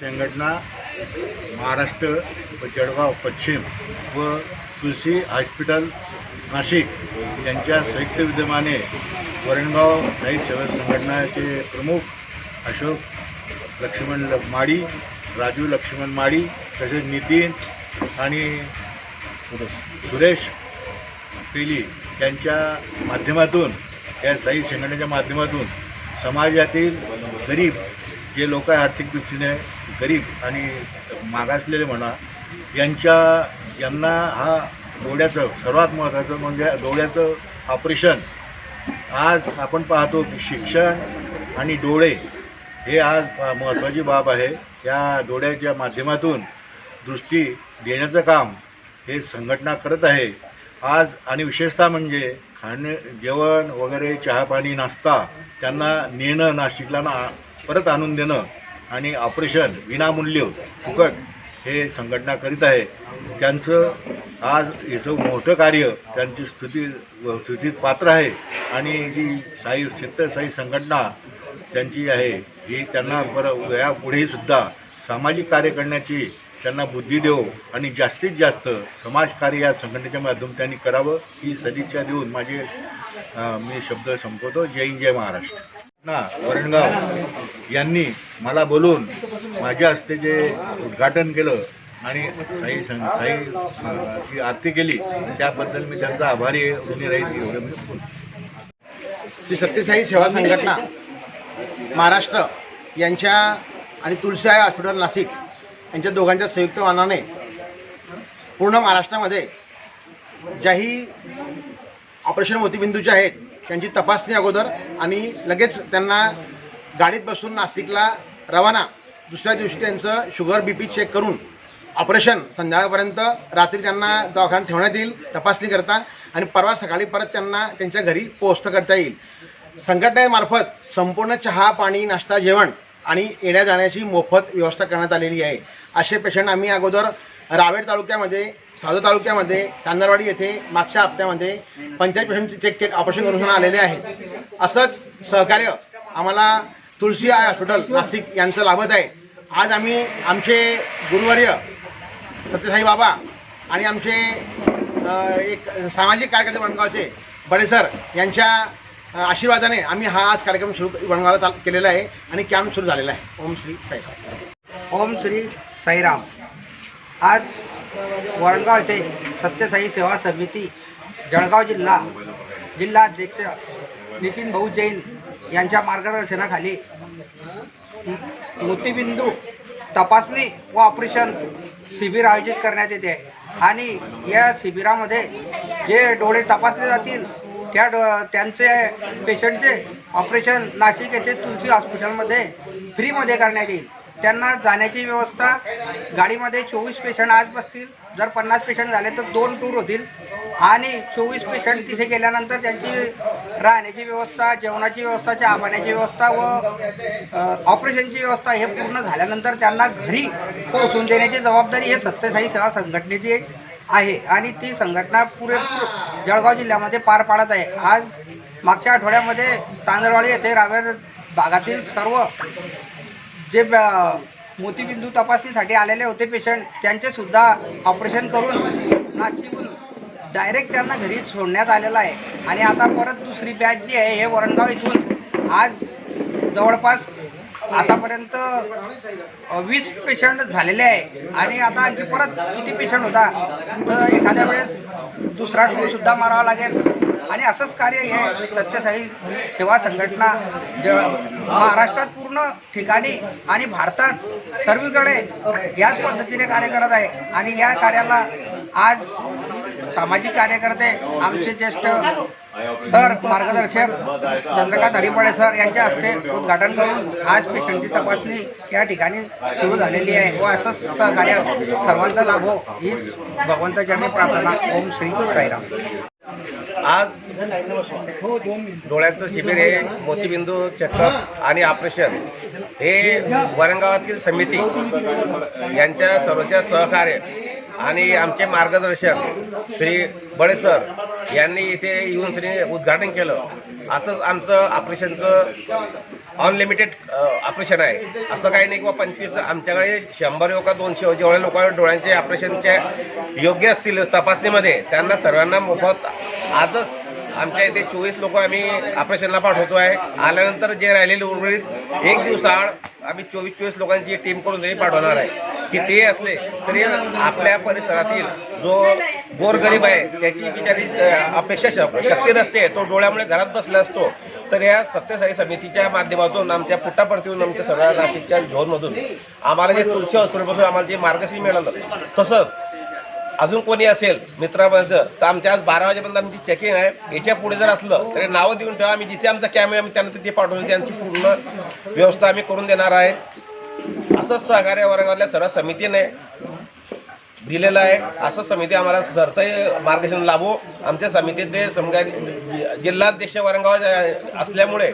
संघटना महाराष्ट्र व जळगाव पश्चिम व तुलसी हॉस्पिटल नाशिक यांच्या संयुक्त विद्यमाने वरणगाव साई सेवा संघटनाचे प्रमुख अशोक लक्ष्मण ल- माडी राजू लक्ष्मण माडी तसेच नितीन आणि सुरेश पेली यांच्या माध्यमातून या साई संघटनेच्या माध्यमातून समाजातील गरीब जे लोक आहे आर्थिक दृष्टीने गरीब आणि मागासलेले म्हणा यांच्या यांना हा डोळ्याचं सर्वात महत्त्वाचं म्हणजे डोळ्याचं ऑपरेशन आज आपण पाहतो की शिक्षण आणि डोळे हे आज महत्त्वाची बाब आहे. या डोळ्याच्या माध्यमातून दृष्टी देण्याचं काम हे संघटना करत आहे. आज आणि विशेषतः म्हणजे खाणे जेवण वगैरे चहापाणी नाश्ता त्यांना नेणं नाशिकला ना परत आणून देणं आणि ऑपरेशन विनामूल्य फुकट हे संघटना करीत आहे. त्यांचं आज याचं मोठं कार्य त्यांची स्तुती स्तुतीत पात्र आहे आणि ही साई सिद्ध साई संघटना त्यांची आहे ही त्यांना बरं यापुढेही सुद्धा सामाजिक कार्य करण्याची त्यांना बुद्धी देव आणि जास्तीत जास्त समाजकार्य या संघटनेच्या माध्यम त्यांनी करावं ही सदिच्छा देऊन माझे मी शब्द संपवतो. जय हिंद जय महाराष्ट्र. ना वरणगाव यांनी मला बोलून माझ्या हस्ते जे उद्घाटन केलं आणि साई सं साई आरती केली त्याबद्दल मी त्यांचा आभारी ऋणी राहील एवढं मी श्री सत्यसाई सेवा संघटना महाराष्ट्र यांच्या आणि तुळशीआई हॉस्पिटल नाशिक यांच्या दोघांच्या संयुक्त मानाने पूर्ण महाराष्ट्रामध्ये ज्याही ऑपरेशन मोतीबिंदूचे आहेत त्यांची तपासणी अगोदर आणि लगेच त्यांना गाडीत बसून नाशिकला रवाना. दुसऱ्या दिवशी त्यांचं शुगर बी पी चेक करून ऑपरेशन संध्याकाळपर्यंत रात्री त्यांना दवाखान्यात ठेवण्यात येईल तपासणी करता आणि परवा सकाळी परत त्यांना त्यांच्या घरी पोहोचत करता येईल. संघटनेमार्फत संपूर्ण चहा पाणी नाश्ता जेवण आणि येण्या जाण्याची मोफत व्यवस्था करण्यात आलेली आहे. असे पेशंट आम्ही अगोदर रावेर तालुक्यामध्ये साधू तालुक्यामध्ये कांदरवाडी येथे मागच्या हप्त्यामध्ये पंचायत पेशंटचे चेक चेक ऑपरेशन करून आलेले आहेत असंच सहकार्य आम्हाला तुळशी आय हॉस्पिटल नाशिक यांचं लाभत आहे. आज आम्ही आमचे गुरुवर्य सत्यसाई बाबा आणि आमचे एक सामाजिक कार्यकर्ते वणगावचे बडे सर यांच्या आशीर्वादाने आम्ही हा आज कार्यक्रम सुरू वणगावला चाल केलेला आहे आणि कॅम्प सुरू झालेला आहे. ओम श्री साईराम. ओम श्री साईराम. आज वरणगाव येथे सत्यसाई सेवा समिती जळगाव जिल्हा जिल्हाध्यक्ष नितीन भाऊ जैन यांच्या मार्गदर्शनाखाली मोतीबिंदू तपासणी व ऑपरेशन शिबिर आयोजित करण्यात येते. आणि या शिबिरामध्ये जे डोळे तपासले जातील त्या डो त्यांचे पेशंटचे ऑपरेशन नाशिक येथे तुलसी हॉस्पिटलमध्ये फ्रीमध्ये करण्यात येईल. त्यांना जाण्याची व्यवस्था. गाडीमध्ये चोवीस पेशंट आज बसतील. जर पन्नास पेशंट झाले तर दोन टूर होतील. आणि चोवीस पेशंट तिथे गेल्यानंतर त्यांची राहण्याची व्यवस्था जेवणाची व्यवस्था चहा पाण्याची व्यवस्था व ऑपरेशनची व्यवस्था हे पूर्ण झाल्यानंतर त्यांना घरी पोहोचून देण्याची जबाबदारी हे सत्यसाई सेवा संघटनेची आहे. आणि ती संघटना पुरेपूर जळगाव जिल्ह्यामध्ये पार पाडत आहे. आज मागच्या आठवड्यामध्ये तांदळवाडी येथे रावेर भागातील सर्व जे ब- मोतीबिंदू तपासणीसाठी आलेले होते पेशंट त्यांचेसुद्धा ऑपरेशन करून नाशिकहून डायरेक्ट त्यांना घरी सोडण्यात आलेलं आहे. आणि आता परत दुसरी बॅच जी आहे हे वरणगाव इथून आज जवळपास आतापर्यंत वीस पेशंट झालेले आहे. आणि आता आणखी परत किती पेशंट होता? तर एखाद्या वेळेस दुसरा टूर सुद्धा मारावा लागेल. आणि असंच कार्य हे सत्यसाई सेवा संघटना ज महाराष्ट्रात पूर्ण ठिकाणी आणि भारतात सर्वीकडे याच पद्धतीने कार्य करत आहे. आणि या कार्याला आज सामाजिक कार्यकर्ते आमचे ज्येष्ठ सर मार्गदर्शक चंद्रकांत हरिपळे सर यांच्या हस्ते उद्घाटन करून आज पेशंटची तपासणी या ठिकाणी सुरू झालेली आहे. व असंच सहकार्य सर्वांचा लाभ हो हीच भगवंताच्या प्रार्थना. ओम श्री साईराम. आज डोळ्यांचं शिबिर हे मोतीबिंदू चेकअप आणि ऑपरेशन हे वरणगावातील समिती यांच्या सर्वच्या सहकार्य आणि आमचे मार्गदर्शक श्री बडे सर यांनी इथे येऊन श्री उद्घाटन केलं. असंच आमचं ऑपरेशनचं अनलिमिटेड ऑपरेशन आहे. असं काही नाही किंवा पंचवीस आमच्याकडे शंभर किंवा दोनशे जेवढ्या लोकांना डोळ्यांचे ऑपरेशनच्या योग्य असतील तपासणीमध्ये त्यांना सर्वांना मोफत आजच आमच्या इथे चोवीस लोक आम्ही ऑपरेशनला पाठवतो आहे. आल्यानंतर जे राहिलेले उर्वरित एक दिवसाआड आम्ही चोवीस चोवीस लोकांची टीम करून पाठवणार आहे. की ते असले तरी आपल्या परिसरातील जो गोरगरीब आहे त्याची बिचारी अपेक्षा शक्य नसते. तो डोळ्यामुळे घरात बसला असतो. तर या सत्यसाई समितीच्या माध्यमातून आमच्या पुट्टापडतीहून आमच्या सगळ्या नाशिकच्या झोनमधून आम्हाला जे तुळशी हॉस्पिटलपासून आम्हाला जे मार्गदर्शन मिळालं तसंच अजून कोणी असेल मित्रांचं तर आमच्या आज बारा वाजेपर्यंत आमची चेकिंग आहे. याच्यापुढे जर असलं तरी नावं देऊन ठेवा. आम्ही जिथे आमचा कॅमेरा आम्ही त्यांना तिथे पाठवून त्यांची पूर्ण व्यवस्था आम्ही करून देणार आहे. असंच सहकार्य वर्गातल्या सर्व समितीने दिलेलं आहे. असं समिती आम्हाला सरचं मार्गदर्शन लाभो. आमच्या समितीत समजा जिल्हाध्यक्ष वरंगाव असल्यामुळे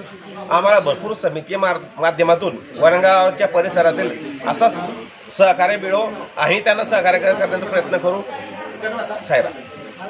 आम्हाला भरपूर समिती मार माध्यमातून वरंगावच्या परिसरातील असाच सहकार्य मिळो. आम्ही त्यांना सहकार्य करण्याचा प्रयत्न करू. सायरा